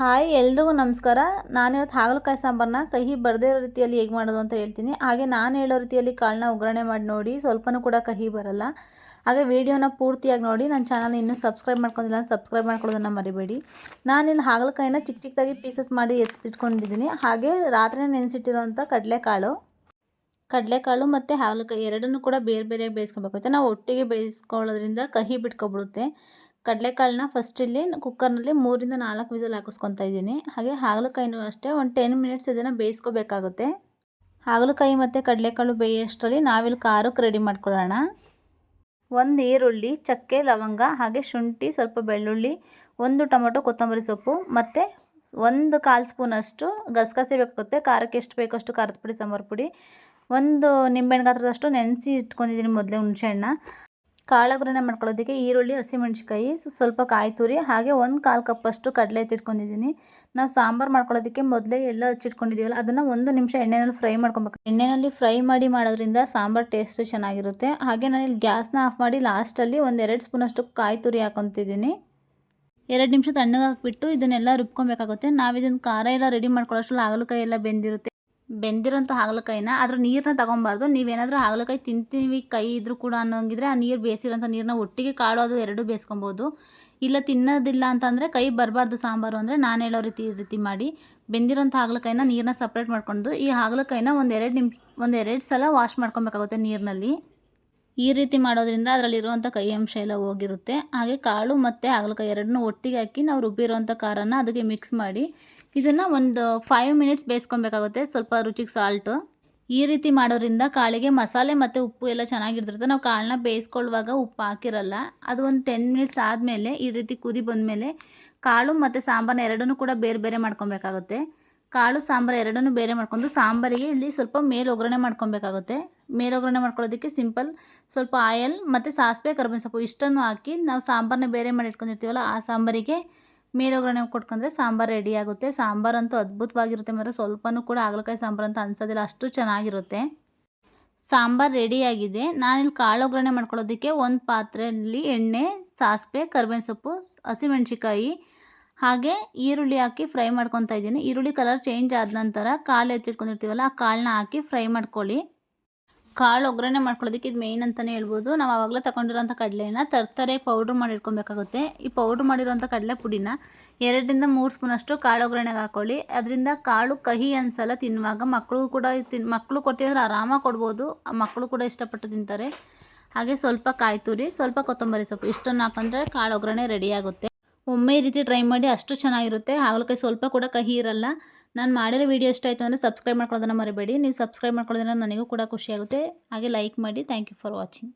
Hi, ಎಲ್ರಿಗೂ ನಮಸ್ಕಾರ. ನಾನಿವತ್ತು ಹಾಗಲಕಾಯಿ ಸಾಂಬಾರನ್ನ ಕಹಿ ಬರದೇ ಇರೋ ರೀತಿಯಲ್ಲಿ ಹೇಗೆ ಮಾಡೋದು ಅಂತ ಹೇಳ್ತೀನಿ. ಹಾಗೆ ನಾನು ಹೇಳೋ ರೀತಿಯಲ್ಲಿ ಕಾಳನ್ನ ಒಗ್ಗರಣೆ ಮಾಡಿ ನೋಡಿ, ಸ್ವಲ್ಪನೂ ಕೂಡ ಕಹಿ ಬರಲ್ಲ. ಹಾಗೆ ವೀಡಿಯೋನ ಪೂರ್ತಿಯಾಗಿ ನೋಡಿ ನನ್ನ ಚಾನಲ್ ಇನ್ನೂ ಸಬ್ಸ್ಕ್ರೈಬ್ ಮಾಡ್ಕೊಂಡಿಲ್ಲ ಸಬ್ಸ್ಕ್ರೈಬ್ ಮಾಡ್ಕೊಳ್ಳೋದನ್ನು ಮರಿಬೇಡಿ. ನಾನು ಇಲ್ಲಿ ಹಾಗಲಕಾಯಿನ ಚಿಕ್ಕ ಚಿಕ್ಕದಾಗಿ ಪೀಸಸ್ ಮಾಡಿ ಎತ್ತಿಟ್ಕೊಂಡಿದ್ದೀನಿ. ಹಾಗೆ ರಾತ್ರಿ ನೆನೆಸಿಟ್ಟಿರೋಂಥ ಕಡಲೆಕಾಳು. ಕಡಲೆಕಾಳು ಮತ್ತು ಹಾಗಲಕಾಯಿ ಎರಡನ್ನೂ ಕೂಡ ಬೇರೆ ಬೇರೆಯಾಗಿ ಬೇಯಿಸ್ಕೊಬೇಕು ನಾವು ಒಟ್ಟಿಗೆ ಬೇಯಿಸ್ಕೊಳ್ಳೋದ್ರಿಂದ ಕಹಿ ಬಿಟ್ಕೊಬಿಡುತ್ತೆ. ಕಡಲೆಕಾಳನ್ನ ಫಸ್ಟ್ ಇಲ್ಲಿ ಕುಕ್ಕರ್ನಲ್ಲಿ ಮೂರಿಂದ ನಾಲ್ಕು ವಿಸಲ್ ಹಾಕಿಸ್ಕೊತಾ ಇದ್ದೀನಿ. ಹಾಗೆ ಹಾಗಲಕಾಯಿನೂ ಅಷ್ಟೇ, ಒಂದು ಟೆನ್ ಮಿನಿಟ್ಸ್ ಇದನ್ನು ಬೇಯಿಸ್ಕೋಬೇಕಾಗುತ್ತೆ. ಹಾಗಲಕಾಯಿ ಮತ್ತು ಕಡಲೆಕಾಳು ಬೇಯೋಷ್ಟರಲ್ಲಿ ನಾವಿಲ್ಲಿ ಖಾರಕ್ಕೆ ರೆಡಿ ಮಾಡ್ಕೊಳ್ಳೋಣ. ಒಂದು ಈರುಳ್ಳಿ, ಚಕ್ಕೆ, ಲವಂಗ, ಹಾಗೆ ಶುಂಠಿ, ಸ್ವಲ್ಪ ಬೆಳ್ಳುಳ್ಳಿ, ಒಂದು ಟೊಮೊಟೊ, ಕೊತ್ತಂಬರಿ ಸೊಪ್ಪು ಮತ್ತು ಒಂದು ಕಾಲು ಸ್ಪೂನಷ್ಟು ಗಸಗಸೆ ಬೇಕಾಗುತ್ತೆ. ಖಾರಕ್ಕೆ ಎಷ್ಟು ಬೇಕೋ ಅಷ್ಟು ಖಾರದ ಪುಡಿ, ಸಾಂಬಾರು ಪುಡಿ. ಒಂದು ನಿಂಬೆಹಣ್ಣು ಗಾತ್ರದಷ್ಟು ನೆನೆಸಿ ಇಟ್ಕೊಂಡಿದ್ದೀನಿ ಮೊದಲೇ ಹುಣಸೆಹಣ್ಣ ಕಾಳೊಗ್ಗರಣೆ ಮಾಡ್ಕೊಳ್ಳೋದಕ್ಕೆ ಈರುಳ್ಳಿ ಹಸಿಮೆಣ್ಸಿಕಾಯಿ ಸ್ವಲ್ಪ ಕಾಯಿ ತುರಿ, ಹಾಗೆ ಒಂದು ಕಾಲು ಕಪ್ಪಷ್ಟು ಕಡಲೆ ಎತ್ತಿಟ್ಕೊಂಡಿದ್ದೀನಿ ನಾವು ಸಾಂಬಾರು ಮಾಡ್ಕೊಳ್ಳೋದಕ್ಕೆ ಮೊದಲೇ ಎಲ್ಲ ಹಚ್ಚಿಟ್ಕೊಂಡಿದ್ದೀವಲ್ಲ, ಅದನ್ನು ಒಂದು ನಿಮಿಷ ಎಣ್ಣೆನಲ್ಲಿ ಫ್ರೈ ಮಾಡ್ಕೊಬೇಕು. ಎಣ್ಣೆಯಲ್ಲಿ ಫ್ರೈ ಮಾಡಿ ಮಾಡೋದ್ರಿಂದ ಸಾಂಬಾರು ಟೇಸ್ಟು ಚೆನ್ನಾಗಿರುತ್ತೆ. ಹಾಗೆ ನಾನು ಇಲ್ಲಿ ಗ್ಯಾಸ್ನ ಆಫ್ ಮಾಡಿ ಲಾಸ್ಟಲ್ಲಿ ಒಂದು ಎರಡು ಸ್ಪೂನಷ್ಟು ಕಾಯಿ ತುರಿ ಹಾಕೊತಿದ್ದೀನಿ ಎರಡು ನಿಮಿಷ ತಣ್ಣಗೆ ಹಾಕ್ಬಿಟ್ಟು ಇದನ್ನೆಲ್ಲ ರುಬ್ಕೊಬೇಕಾಗುತ್ತೆ. ನಾವು ಇದನ್ನು ಖಾರ ಎಲ್ಲ ರೆಡಿ ಮಾಡ್ಕೊಳ್ಳೋಷ್ಟು ಹಾಗಲಕಾಯಿ ಎಲ್ಲ ಬೆಂದಿರುತ್ತೆ. ಬೆಂದಿರೋಂಥ ಹಾಗಲಕಾಯಿನ ಅದ್ರ ನೀರನ್ನ ತಗೊಬಾರ್ದು. ನೀವೇನಾದರೂ ಹಾಗಲಕಾಯಿ ತಿಂತೀವಿ, ಕೈ ಇದ್ರೂ ಕೂಡ ಅನ್ನೋಂಗಿದ್ರೆ ಆ ನೀರು ಬೇಯಿಸಿರೋಂಥ ನೀರನ್ನ ಒಟ್ಟಿಗೆ ಕಾಳು ಅದು ಎರಡೂ ಬೇಯಿಸ್ಕೊಬೋದು. ಇಲ್ಲ ತಿನ್ನೋದಿಲ್ಲ ಅಂತಂದರೆ ಕೈ ಬರಬಾರ್ದು ಸಾಂಬಾರು ಅಂದರೆ ನಾನು ಹೇಳೋ ರೀತಿ ಈ ರೀತಿ ಮಾಡಿ ಬೆಂದಿರೋಂಥ ಹಾಗಲಕಾಯಿನ ನೀರನ್ನ ಸಪ್ರೇಟ್ ಮಾಡ್ಕೊಂಡು ಈ ಹಾಗಲಕಾಯಿನ ಒಂದು ಎರಡು ನಿಮಿಷ ಒಂದು ಎರಡು ಸಲ ವಾಶ್ ಮಾಡ್ಕೊಬೇಕಾಗುತ್ತೆ ನೀರಿನಲ್ಲಿ. ಈ ರೀತಿ ಮಾಡೋದ್ರಿಂದ ಅದರಲ್ಲಿರುವಂಥ ಕೈ ಅಂಶ ಎಲ್ಲ ಹೋಗಿರುತ್ತೆ. ಹಾಗೆ ಕಾಳು ಮತ್ತು ಹಾಗಲಕಾಯಿ ಎರಡನ್ನೂ ಒಟ್ಟಿಗೆ ಹಾಕಿ ನಾವು ರುಬ್ಬಿರೋಂಥ ಖಾರನ ಅದಕ್ಕೆ ಮಿಕ್ಸ್ ಮಾಡಿ ಇದನ್ನು ಒಂದು ಫೈವ್ ಮಿನಿಟ್ಸ್ ಬೇಯಿಸ್ಕೊಬೇಕಾಗುತ್ತೆ. ಸ್ವಲ್ಪ ರುಚಿಗೆ ಸಾಲ್ಟು ಈ ರೀತಿ ಮಾಡೋದ್ರಿಂದ ಕಾಳಿಗೆ ಮಸಾಲೆ ಮತ್ತು ಉಪ್ಪು ಎಲ್ಲ ಚೆನ್ನಾಗಿರ್ತಿರುತ್ತೆ ನಾವು ಕಾಳನ್ನ ಬೇಯಿಸ್ಕೊಳ್ಳುವಾಗ ಉಪ್ಪು ಹಾಕಿರಲ್ಲ. ಅದು ಒಂದು ಟೆನ್ ಮಿನಿಟ್ಸ್ ಆದಮೇಲೆ ಈ ರೀತಿ ಕುದಿ ಬಂದಮೇಲೆ ಕಾಳು ಮತ್ತು ಸಾಂಬಾರ್ನ ಎರಡನ್ನೂ ಕೂಡ ಬೇರೆ ಬೇರೆ ಮಾಡ್ಕೊಬೇಕಾಗುತ್ತೆ. ಕಾಳು, ಸಾಂಬಾರು ಎರಡನ್ನೂ ಬೇರೆ ಮಾಡ್ಕೊಂಡು ಸಾಂಬಾರಿಗೆ ಇಲ್ಲಿ ಸ್ವಲ್ಪ ಮೇಲೆ ಒಗ್ಗರಣೆ ಮಾಡ್ಕೊಬೇಕಾಗುತ್ತೆ. ಮೇಲೆ ಒಗ್ಗರಣೆ ಮಾಡ್ಕೊಳ್ಳೋದಕ್ಕೆ ಸಿಂಪಲ್ ಸ್ವಲ್ಪ ಆಯಲ್ ಮತ್ತು ಸಾಸಿವೆ, ಕರ್ಬೇವಿನ ಸೊಪ್ಪು ಇಷ್ಟನ್ನು ಹಾಕಿ ನಾವು ಸಾಂಬಾರನ್ನ ಬೇರೆ ಮಾಡಿ ಇಟ್ಕೊಂಡಿರ್ತೀವಲ್ಲ, ಆ ಸಾಂಬಾರಿಗೆ ಮೇಲೆ ಒಗ್ಗರಣೆ ಕೊಟ್ಕೊಂಡ್ರೆ ಸಾಂಬಾರು ರೆಡಿ ಆಗುತ್ತೆ. ಸಾಂಬಾರಂತೂ ಅದ್ಭುತವಾಗಿರುತ್ತೆ ಮಾತ್ರ. ಸ್ವಲ್ಪನೂ ಕೂಡ ಹಾಗಲಕಾಯಿ ಸಾಂಬಾರು ಅಂತ ಅನ್ಸೋದಿಲ್ಲ. ಅಷ್ಟು ಚೆನ್ನಾಗಿರುತ್ತೆ. ಸಾಂಬಾರು ರೆಡಿಯಾಗಿದೆ ನಾನಿಲ್ಲಿ ಕಾಳು ಒಗ್ಗರಣೆ ಮಾಡ್ಕೊಳ್ಳೋದಕ್ಕೆ ಒಂದು ಪಾತ್ರೆಯಲ್ಲಿ ಎಣ್ಣೆ, ಸಾಸಿವೆ, ಕರ್ಬೇವಿನ ಸೊಪ್ಪು ಹಸಿಮೆಣ್ಸಿಕಾಯಿ ಹಾಗೆ ಈರುಳ್ಳಿ ಹಾಕಿ ಫ್ರೈ ಮಾಡ್ಕೊತಾ ಇದ್ದೀನಿ. ಈರುಳ್ಳಿ ಕಲರ್ ಚೇಂಜ್ ಆದ ನಂತರ ಕಾಳು ಎತ್ತಿಟ್ಕೊಂಡಿರ್ತೀವಲ್ಲ ಆ ಕಾಳನ್ನ ಹಾಕಿ ಫ್ರೈ ಮಾಡ್ಕೊಳ್ಳಿ. ಕಾಳು ಒಗ್ಗರಣೆ ಮಾಡ್ಕೊಳ್ಳೋದಕ್ಕೆ ಇದು ಮೇಯ್ನ್ ಅಂತಲೇ ಹೇಳ್ಬೋದು. ನಾವು ಆವಾಗಲೇ ತಗೊಂಡಿರೋಂಥ ಕಡಲೆನ ತರ್ತರೆ ಪೌಡ್ರ್ ಮಾಡಿ ಇಟ್ಕೊಬೇಕಾಗುತ್ತೆ. ಈ ಪೌಡ್ರ್ ಮಾಡಿರೋಂಥ ಕಡಲೆ ಪುಡಿನ ಎರಡರಿಂದ ಮೂರು ಸ್ಪೂನಷ್ಟು ಕಾಳು ಒಗ್ಗರಣೆಗೆ ಹಾಕೊಳ್ಳಿ. ಅದರಿಂದ ಕಾಳು ಕಹಿ ಅನ್ಸಲ್ಲ, ತಿನ್ನುವಾಗ ಮಕ್ಕಳು ಕೂಡ ತಿನ್ ಮಕ್ಕಳು ಕೊಟ್ಟಿದ್ರೆ ಆರಾಮಾಗಿ ಕೊಡ್ಬೋದು. ಮಕ್ಕಳು ಕೂಡ ಇಷ್ಟಪಟ್ಟು ತಿಂತಾರೆ. ಹಾಗೆ ಸ್ವಲ್ಪ ಕಾಯಿ ತುರಿ ಸ್ವಲ್ಪ ಕೊತ್ತಂಬರಿ ಸೊಪ್ಪು. ಇಷ್ಟನ್ನು ಹಾಕಂದ್ರೆ ಕಾಳು ಒಗ್ಗರಣೆ ರೆಡಿ ಆಗುತ್ತೆ. ಒಮ್ಮೆ ಈ ರೀತಿ ಟ್ರೈ ಮಾಡಿ ಅಷ್ಟು ಚೆನ್ನಾಗಿರುತ್ತೆ. ಹಾಗಲಕಾಯಿ ಸ್ವಲ್ಪ ಕೂಡ ಕಹಿ ಇರಲ್ಲ. ನಾನು ಮಾಡಿರೋ ವಿಡಿಯೋ ಇಷ್ಟ ಆಯಿತು ಅಂದರೆ ಸಬ್ಸ್ಕ್ರೈಬ್ ಮಾಡ್ಕೊಳ್ಳೋದನ್ನು ಮರಿಬೇಡಿ. ನೀವು ಸಬ್ಸ್ಕ್ರೈಬ್ ಮಾಡ್ಕೊಳ್ಳೋದ್ರಿಂದ ನನಗೂ ಕೂಡ ಖುಷಿಯಾಗುತ್ತೆ ಹಾಗೆ ಲೈಕ್ ಮಾಡಿ. Thank you for watching